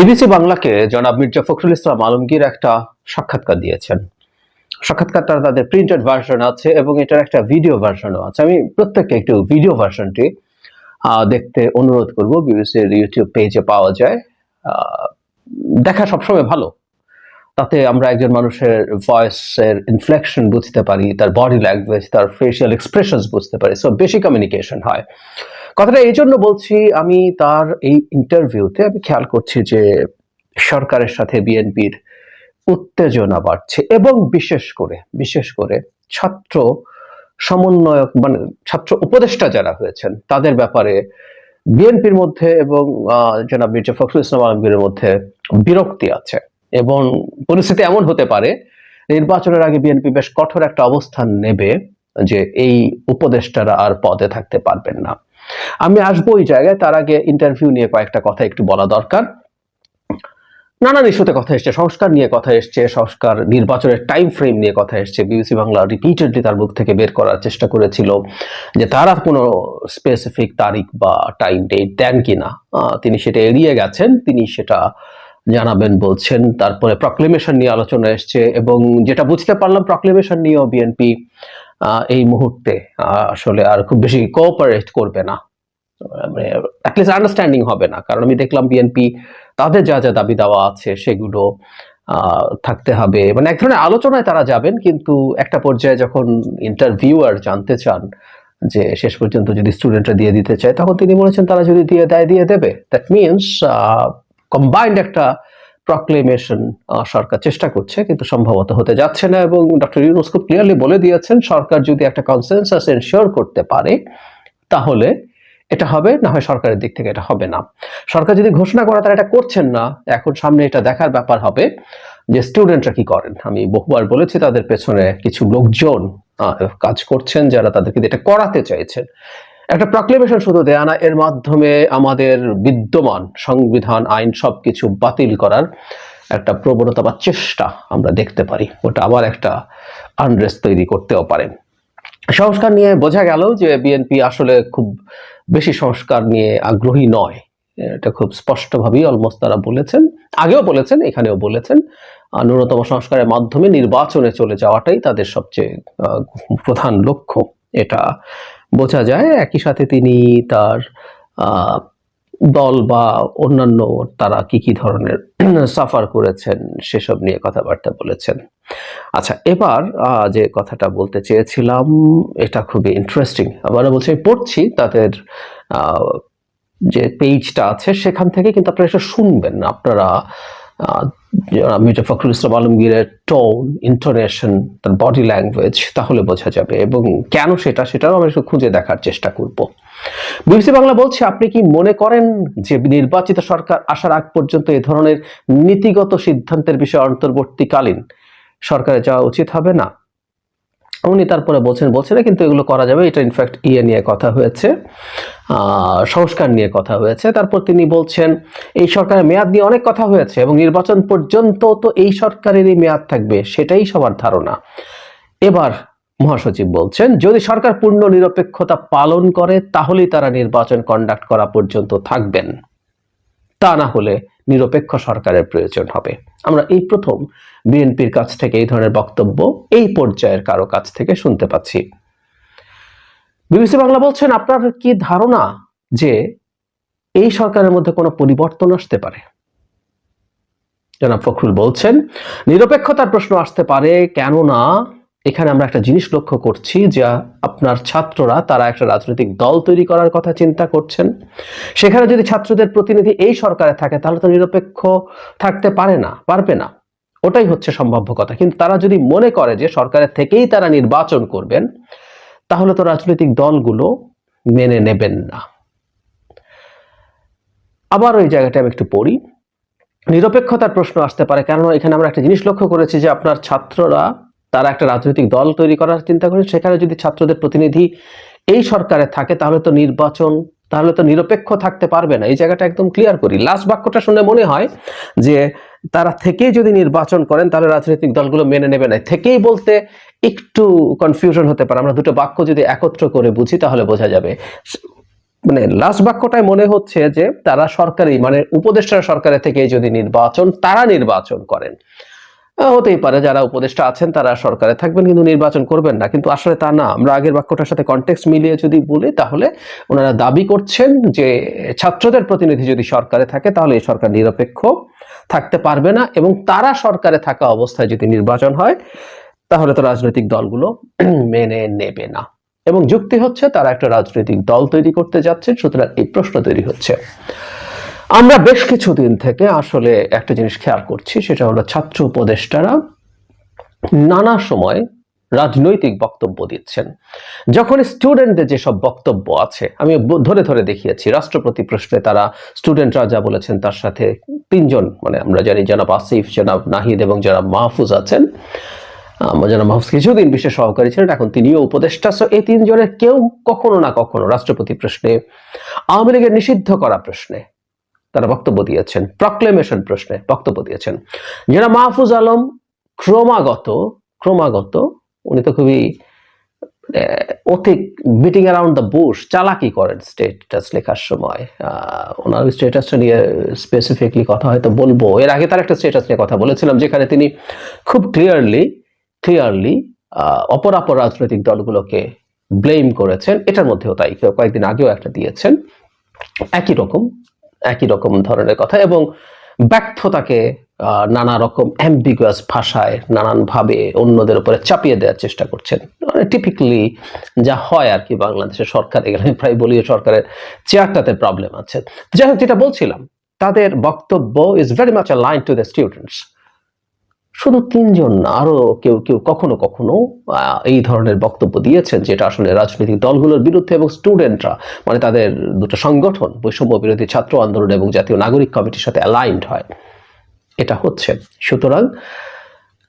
BBC বাংলাকে জনাব মির্জা ফখরুল ইসলাম আলমগীর একটা সাক্ষাৎকার দিয়েছেন। সাক্ষাৎকারটা তাদের প্রিন্টেড ভার্সন আছে এবং এটার একটা ভিডিও ভার্সনও আছে। আমি প্রত্যেককে একটু ভিডিও ভার্সনটি দেখতে অনুরোধ করব বিবিসির ইউটিউব পেজে পাওয়া যায়। দেখা সবসময় ভালো। তাতে আমরা একজন মানুষের ভয়েসের ইনফ্লেকশন বুঝতে পারি, তার বডি ল্যাঙ্গুয়েজ তার ফেসিয়াল এক্সপ্রেশনস বুঝতে পারি। সো বেশি কমিউনিকেশন হয়। কথাটা এই জন্য বলছি, আমি তার এই ইন্টারভিউতে আমি খেয়াল করছি যে সরকারের সাথে বিএনপির উত্তেজনা বাড়ছে এবং বিশেষ করে বিশেষ করে ছাত্র সমন্বয়ক মানে ছাত্র উপদেষ্টা যারা হয়েছেন, তাদের ব্যাপারে বিএনপির মধ্যে এবং জনাব মির্জা ফখরুল ইসলাম আলমগীরের মধ্যে বিরক্তি আছে এবং পরিস্থিতি এমন হতে পারে, নির্বাচনের আগে বিএনপি বেশ কঠোর একটা অবস্থান নেবে যে এই উপদেষ্টারা আর পদে থাকতে পারবেন না। আমি আসব ওই জায়গায়, তার আগে ইন্টারভিউ নিয়ে কয়েকটা কথা একটু বলা দরকার। নানান ইস্যুতে কথা এসছে, সংস্কার নিয়ে কথা এসছে, সংস্কার নির্বাচনের টাইম ফ্রেম নিয়ে কথা এসছে। বিবিসি বাংলা রিপিটেডলি তার মুখ থেকে বের করার চেষ্টা করেছিল যে তারা কোনো স্পেসিফিক তারিখ বা টাইম ডেট দেন কিনা। তিনি সেটা এড়িয়ে গেছেন, তিনি সেটা জানাবেন, বলছেন। তারপরে প্রক্লেমেশন নিয়ে আলোচনা এসছে এবং যেটা বুঝতে পারলাম প্রক্লেমেশন নিয়েও বিএনপি এই মুহূর্তে আসলে আর খুব বেশি কোঅপারেট করবে না। মানে অ্যাটলিস্ট আন্ডারস্ট্যান্ডিং হবে না। কারণ আমি দেখলাম বিএনপি তাদের যা যা দাবি দেওয়া আছে, সেগুলো থাকতে হবে। মানে এক ধরনের আলোচনায় তারা যাবেন, কিন্তু একটা পর্যায়ে যখন ইন্টারভিউয়ার জানতে চান যে, শেষ পর্যন্ত যদি স্টুডেন্টরা দিয়ে দিতে চায়, তখন তিনি বলেছেন তারা যদি দিয়ে দেয়, দিয়ে দেবে। দ্যাট মিনস কম্বাইন্ড একটা প্রক্লেমেশন সরকার চেষ্টা করছে, কিন্তু সম্ভবত হতে যাচ্ছে না এবং ডক্টর ইউনুস খুব ক্লিয়ারলি বলে দিয়েছেন, সরকার যদি একটা কনসেনসাস এনশিওর করতে পারে, তাহলে এটা হবে, না হয় সরকারের দিক থেকে এটা হবে না। সরকার যদি ঘোষণা করে তারা এটা করছেন না, এখন সামনে এটা দেখার ব্যাপার হবে যে স্টুডেন্টরা কি করেন। আমি বহুবার বলেছি, তাদের পেছনে কিছু লোকজন কাজ করছেন যারা তাদেরকে এটা করাতে চাইছেন। একটা প্রক্লেমেশন শুধু দেয়া না, এর মাধ্যমে আমাদের বিদ্যমান সংবিধান, আইন সবকিছু বাতিল করার একটা প্রবণতা বা চেষ্টা আমরা দেখতে পারি। ওটা আবার একটা আনরেস্ট তৈরি করতেও পারেন সংস্কার নিয়ে বোঝা গেল যে বিএনপি আসলে খুব বেশি সংস্কার নিয়ে আগ্রহী নয়। এটা খুব স্পষ্টভাবেই অলমোস্ট তারা বলেছেন, আগেও বলেছেন, এখানেও বলেছেন। ন্যূনতম সংস্কারের মাধ্যমে নির্বাচনে চলে যাওয়াটাই তাদের সবচেয়ে প্রধান লক্ষ্য। এটা বোঝা যায়, একই সাথে তিনি তার দল বা অন্যান্য তারা কি কি ধরনের সাফার করেছেন সেসব নিয়ে কথাবার্তা বলেছেন। আচ্ছা এবার যে কথাটা বলতে চেয়েছিলাম, এটা খুবই ইন্টারেস্টিং আবার বলছি পড়ছি তাদের যে পেজটা আছে, সেখান থেকে কিন্তু আপনারা এটা শুনবেন আপনারা মির্জা ফখরুল ইসলাম আলমগীরের টোন ইন্টোনেশন তার বডি ল্যাঙ্গুয়েজ তাহলে বোঝা যাবে এবং কেন সেটা সেটাও আমরা একটু খুঁজে দেখার চেষ্টা করব। বিবিসি বাংলা বলছে, আপনি কি মনে করেন যে নির্বাচিত সরকার আসার আগ পর্যন্ত এ ধরনের নীতিগত সিদ্ধান্তের বিষয়ে অন্তর্বর্তীকালীন সরকারে যাওয়া উচিত হবে না? উনি তারপরে বলছেন বলছেন না, কিন্তু এগুলো করা যাবে। এটা ইনফ্যাক্ট ইয়ে নিয়ে কথা হয়েছে সংস্কার নিয়ে কথা হয়েছে। তারপর তিনি বলছেন এই সরকারের মেয়াদ নিয়ে অনেক কথা হয়েছে এবং নির্বাচন পর্যন্ত তো এই সরকারেরই মেয়াদ থাকবে সেটাই সবার ধারণা। এবার মহাসচিব বলছেন যদি সরকার পূর্ণ নিরপেক্ষতা পালন করে তাহলেই তারা নির্বাচন কন্ডাক্ট করা পর্যন্ত থাকবেন। তা না হলে নিরপেক্ষ সরকারের প্রয়োজন হবে। আমরা এই প্রথম বিএনপির কাছ থেকে এই ধরনের বক্তব্য এই পর্যায়ের কারও কাছ থেকে শুনতে পাচ্ছি। বিবিসি বাংলা বলছেন, আপনার কি ধারণা যে এই সরকারের মধ্যে কোনো পরিবর্তন আসতে পারে? জনাব ফখরুল বলছেন, নিরপেক্ষতার প্রশ্ন আসতে পারে, কেননা এখানে আমরা একটা জিনিস লক্ষ্য করছি যে আপনার ছাত্ররা, তারা একটা রাজনৈতিক দল তৈরি করার কথা চিন্তা করছেন। সেখানে যদি ছাত্রদের প্রতিনিধি এই সরকারে থাকে, তাহলে তো নিরপেক্ষ থাকতে পারে না, পারবে না। ওটাই হচ্ছে সম্ভাব্য কথা। কিন্তু তারা যদি মনে করে যে সরকারের থেকেই তারা নির্বাচন করবেন, তাহলে তো রাজনৈতিক দলগুলো মেনে নেবেন না। আবার ওই জায়গাটা আমি একটু পড়ি। নিরপেক্ষতার প্রশ্ন আসতে পারে, কেননা এখানে আমরা একটা জিনিস লক্ষ্য করেছি যে আপনার ছাত্ররা তারা একটা রাজনৈতিক দল তৈরি করার চিন্তা করে সেখানে যদি ছাত্রদের প্রতিনিধি এই সরকারে থাকে, তাহলে তো নির্বাচন, তাহলে তো নিরপেক্ষ থাকতে পারবে না। এই জায়গাটা একদম ক্লিয়ার করি। লাস্ট বাক্যটা শুনে মনে হয় যে, তারা থেকেই যদি নির্বাচন করেন, তাহলে রাজনৈতিক দলগুলো মেনে নেবে না। থেকেই বলতে একটু কনফিউশন হতে পারে। আমরা দুটো বাক্য যদি একত্র করে বুঝি, তাহলে বোঝা যাবে। মানে লাস্ট বাক্যটায় মনে হচ্ছে যে, তারা সরকারি মানে উপদেষ্টা সরকারের থেকে যদি নির্বাচন, তারা নির্বাচন করেন। হতেই পারে, যারা উপদেষ্টা আছেন তারা সরকারে থাকবেন কিন্তু নির্বাচন করবেন না। কিন্তু আসলে তা না, আমরা আগের বাক্যটার সাথে কনটেক্সট মিলিয়ে যদি বলি, তাহলে ওনারা দাবি করছেন যে ছাত্রদের প্রতিনিধি যদি সরকারে থাকে, তাহলে এই সরকার নিরপেক্ষ থাকতে পারবে না এবং তারা সরকারে থাকা অবস্থায় যদি নির্বাচন হয়, তাহলে তো রাজনৈতিক দলগুলো মেনে নেবে না। এবং যুক্তি হচ্ছে, তারা একটা রাজনৈতিক দল তৈরি করতে যাচ্ছে সুতরাং এই প্রশ্ন তৈরি হচ্ছে। আমরা বেশ কিছুদিন থেকে আসলে একটা জিনিস খেয়াল করছি, সেটা হলো ছাত্র উপদেষ্টারা নানা সময় রাজনৈতিক বক্তব্য দিচ্ছেন। যখন স্টুডেন্টদের যেসব বক্তব্য আছে, আমি ধরে ধরে দেখিয়েছি, রাষ্ট্রপতি প্রশ্নে তারা স্টুডেন্টরা যা বলেছেন তার সাথে তিনজন মানে আমরা জানি জনাব আসিফ, জনাব নাহিদ এবং জনাব মাহফুজ আছেন। জনাব মাহফুজ কিছুদিন বিশেষ সহকারী ছিলেন, এখন তিনিও উপদেষ্টা। সো এই তিনজনের কেউ কখনো না কখনো রাষ্ট্রপতি প্রশ্নে, আওয়ামী লীগের নিষিদ্ধ করা প্রশ্নে তারা বক্তব্য দিয়েছেন। প্রক্লেমেশন প্রশ্নে বক্তব্য দিয়েছেন। যারা মাহফুজ আলম ক্রমাগত ক্রমাগত, উনি তো খুবই অধিক বিটিং অ্যারাউন্ড দ্য বুশ চালাকি করেন স্টেটাস লেখার সময়। ওনার স্টেটাসটা নিয়ে স্পেসিফিকলি কথা হয়তো বলব। এর আগে তার একটা স্টেটাস নিয়ে কথা বলেছিলাম, যেখানে তিনি খুব ক্লিয়ারলি ক্লিয়ারলি অপরাপর রাজনৈতিক দলগুলোকে ব্লেম করেছেন। এটার মধ্যেও তাই, কয়েকদিন আগেও একটা দিয়েছেন। একই রকম একই রকম ধরনের কথা এবং ব্যর্থতাকে নানা রকম অ্যাম্বিগুয়াস ভাষায় নানানভাবে অন্যদের উপরে চাপিয়ে দেওয়ার চেষ্টা করছেন। মানে টিপিক্যালি যা হয় আর কি বাংলাদেশের সরকার, এখানে প্রায় বলি সরকারের চেয়ারটাতে প্রবলেম আছে। যাই হোক, যেটা বলছিলাম, তাদের বক্তব্য is very much align to the students শুধু তিনজন না আরও কেউ কেউ কখনো কখনো এই ধরনের বক্তব্য দিয়েছেন যেটা আসলে রাজনৈতিক দলগুলোর বিরুদ্ধে এবং স্টুডেন্টরা মানে তাদের দুটো সংগঠন, বৈষম্য বিরোধী ছাত্র আন্দোলন এবং জাতীয় নাগরিক কমিটির সাথে অ্যালাইন্ড হয়। এটা হচ্ছে। সুতরাং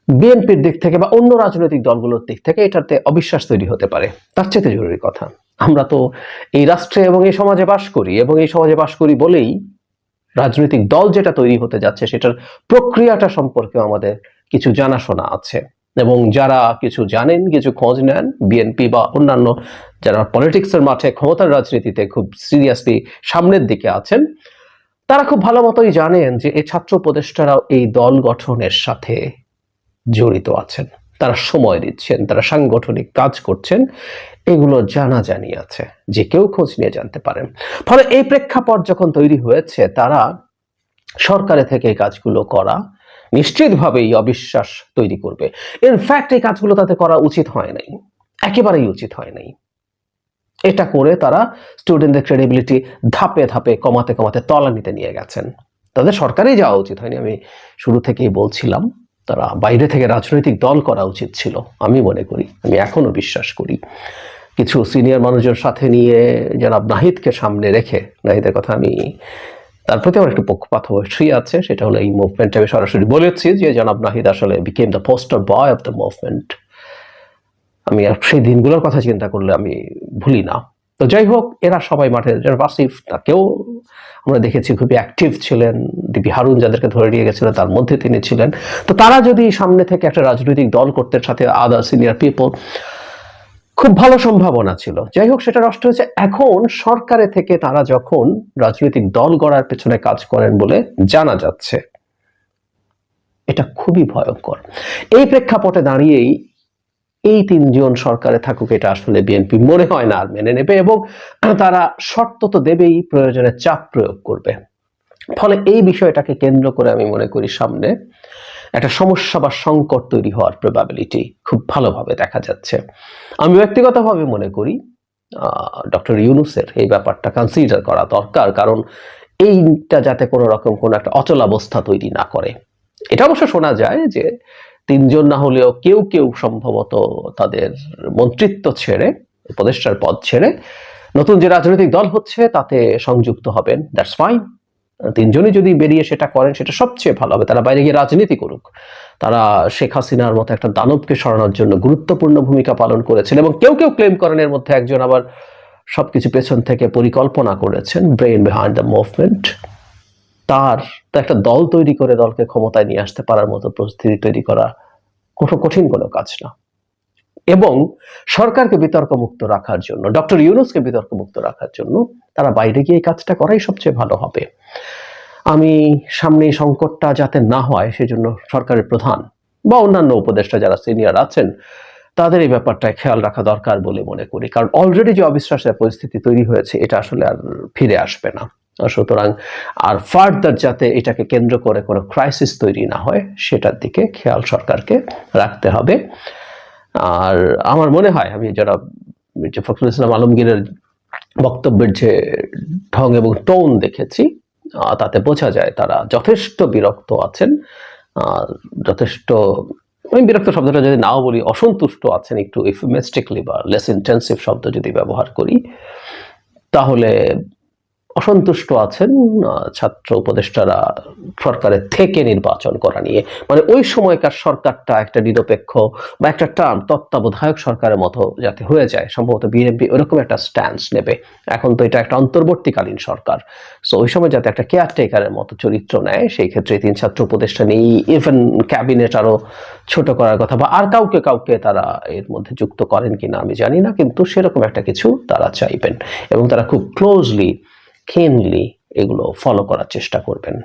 বিএনপির দিক থেকে বা অন্য রাজনৈতিক দলগুলোর দিক থেকে এটাতে অবিশ্বাস তৈরি হতে পারে। তার চেয়ে জরুরি কথা, আমরা তো এই রাষ্ট্রে এবং এই সমাজে বাস করি এবং এই সমাজে বাস করি বলেই রাজনৈতিক দল যেটা তৈরি হতে যাচ্ছে, সেটার প্রক্রিয়াটা সম্পর্কে আমাদের কিছু জানাশোনা আছে। এবং যারা কিছু জানেন, কিছু খোঁজ নেন বিএনপি বা অন্যান্য যারা পলিটিক্সের মাঠে ক্ষমতার রাজনীতিতে খুব সিরিয়াসলি সামনের দিকে আছেন, তারা খুব ভালো মতোই জানেন যে এই ছাত্র উপদেষ্টারাও এই দল গঠনের সাথে জড়িত আছেন। তারা সময় দিচ্ছেন, তারা সাংগঠনিক কাজ করছেন, এগুলো জানা জানি আছে যে কেউ খোঁজ নিয়ে জানতে পারেন। ফলে এই প্রেক্ষাপট যখন তৈরি হয়েছে, তারা সরকারে থেকে এই কাজগুলো করা নিশ্চিতভাবেই অবিশ্বাস তৈরি করবে। ইনফ্যাক্ট এই কাজগুলো তাদের করা উচিত হয় নাই, একেবারেই উচিত হয় নাই। এটা করে তারা স্টুডেন্টদের ক্রেডিবিলিটি ধাপে ধাপে কমাতে কমাতে তলানিতে নিয়ে গেছেন। তাদের সরকারেই যাওয়া উচিত হয়নি, আমি শুরু থেকেই বলছিলাম। তারা বাইরে থেকে রাজনৈতিক দল করা উচিত ছিল, আমি মনে করি, আমি এখনও বিশ্বাস করি। কিছু সিনিয়র মানুষজন সাথে নিয়ে জনাব নাহিদকে সামনে রেখে, নাহিদের কথা আমি, তার প্রতি আমার একটু পক্ষপাত অবশ্যই আছে, সেটা হলো এই মুভমেন্টে আমি সরাসরি বলেছি যে জনাব নাহিদ আসলে became the poster boy of the movement আমি সেই দিনগুলোর কথা চিন্তা করলে আমি ভুলি না। তো যাই হোক, এরা সবাই মাঠে জনাব আসিফ তাকেও আমরা দেখেছি খুবই অ্যাক্টিভ ছিলেন। ডিবি হারুন যাদেরকে ধরে নিয়ে গেছিলেন তার মধ্যে তিনি ছিলেন। তো তারা যদি সামনে থেকে একটা রাজনৈতিক দল করতে সাথে আদার সিনিয়র পিপল খুব ভালো সম্ভাবনা ছিল। যাই হোক, সেটা নষ্ট হয়েছে। এখন সরকারে থেকে তারা যখন রাজনৈতিক দল গড়ার পেছনে কাজ করেন বলে জানা যাচ্ছে, এটা খুবই ভয়ঙ্কর। এই প্রেক্ষাপটে দাঁড়িয়েই এই তিনজন সরকারে থাকুক, এটা আসলে বিএনপি মনে হয় না আর মেনে নেবে এবং তারা শর্ত তো দেবেই, প্রয়োজনে চাপ প্রয়োগ করবে। ফলে এই বিষয়টাকে কেন্দ্র করে আমি মনে করি সামনে একটা সমস্যা বা সংকট তৈরি হওয়ার প্রবাবিলিটি খুব ভালোভাবে দেখা যাচ্ছে। আমি ব্যক্তিগতভাবে মনে করি ডক্টর ইউনুসের এই ব্যাপারটা কনসিডার করা দরকার, কারণ এইটা যাতে কোনো রকম কোনো একটা অচলাবস্থা তৈরি না করে। এটা অবশ্য শোনা যায় যে তিনজন না হলেও কেউ কেউ সম্ভবত তাদের মন্ত্রিত্ব ছেড়ে, উপদেষ্টার পদ ছেড়ে নতুন যে রাজনৈতিক দল হচ্ছে তাতে সংযুক্ত হবেন। দ্যাটস ফাইন তিনজনই যদি বেরিয়ে সেটা করেন, সেটা সবচেয়ে ভালো হবে। তারা বাইরে গিয়ে রাজনীতি করুক। তারা শেখ হাসিনার মতো একটা দানবকে সরানোর জন্য গুরুত্বপূর্ণ ভূমিকা পালন করেছেন এবং কেউ কেউ ক্লেম করেন এর মধ্যে একজন আবার সবকিছু পেছন থেকে পরিকল্পনা করেছেন ব্রেইন বিহাইন্ড দ্য মুভমেন্ট তার তো একটা দল তৈরি করে দলকে ক্ষমতায় নিয়ে আসতে পারার মতো পরিস্থিতি তৈরি করা কোনো কঠিন কোনো কাজ না। এবং সরকারকে বিতর্কমুক্ত রাখার জন্য, ডক্টর ইউনুসকে বিতর্কমুক্ত রাখার জন্য তারা বাইরে গিয়ে এই কাজটা করাই সবচেয়ে ভালো হবে। আমি সামনে এই সংকটটা যাতে না হয় সেজন্য সরকারের প্রধান বা অন্যান্য উপদেষ্টা যারা সিনিয়র আছেন, তাদের এই ব্যাপারটায় খেয়াল রাখা দরকার বলে মনে করি। কারণ অলরেডি যে অবিশ্বাসের পরিস্থিতি তৈরি হয়েছে, এটা আসলে আর ফিরে আসবে না। সুতরাং আর ফার্দার যাতে এটাকে কেন্দ্র করে কোনো ক্রাইসিস তৈরি না হয়, সেটার দিকে খেয়াল সরকারকে রাখতে হবে। আর আমার মনে হয়, আমি যারা ফখরুল ইসলাম আলমগীরের বক্তব্যের যে ঢং এবং টোন দেখেছি তাতে বোঝা যায় তারা যথেষ্ট বিরক্ত আছেন। যথেষ্ট, আমি বিরক্ত শব্দটা যদি নাও বলি, অসন্তুষ্ট আছেন একটু ইফমেস্টিকলি বা লেস ইন্টেন্সিভ শব্দ যদি ব্যবহার করি, তাহলে অসন্তুষ্ট আছেন ছাত্র উপদেষ্টারা সরকারের থেকে নির্বাচন করা নিয়ে। মানে ওই সময়কার সরকারটা একটা নিরপেক্ষ বা একটা টার্ম, তত্ত্বাবধায়ক সরকারের মতো যাতে হয়ে যায়। সম্ভবত বিএনপি ওরকম একটা স্ট্যান্স নেবে। এখন তো এটা একটা অন্তর্বর্তীকালীন সরকার। সো ওই সময় যাতে একটা কেয়ারটেকারের মতো চরিত্র নেয়, সেই ক্ষেত্রে তিন ছাত্র উপদেষ্টা নেই। ইভেন ক্যাবিনেট আরও ছোট করার কথা বা আর কাউকে কাউকে তারা এর মধ্যে যুক্ত করেন কিনা আমি জানি না, কিন্তু সেরকম একটা কিছু তারা চাইবেন। এবং তারা খুব ক্লোজলি কেনলি এগুলো ফলো করার চেষ্টা করবেন।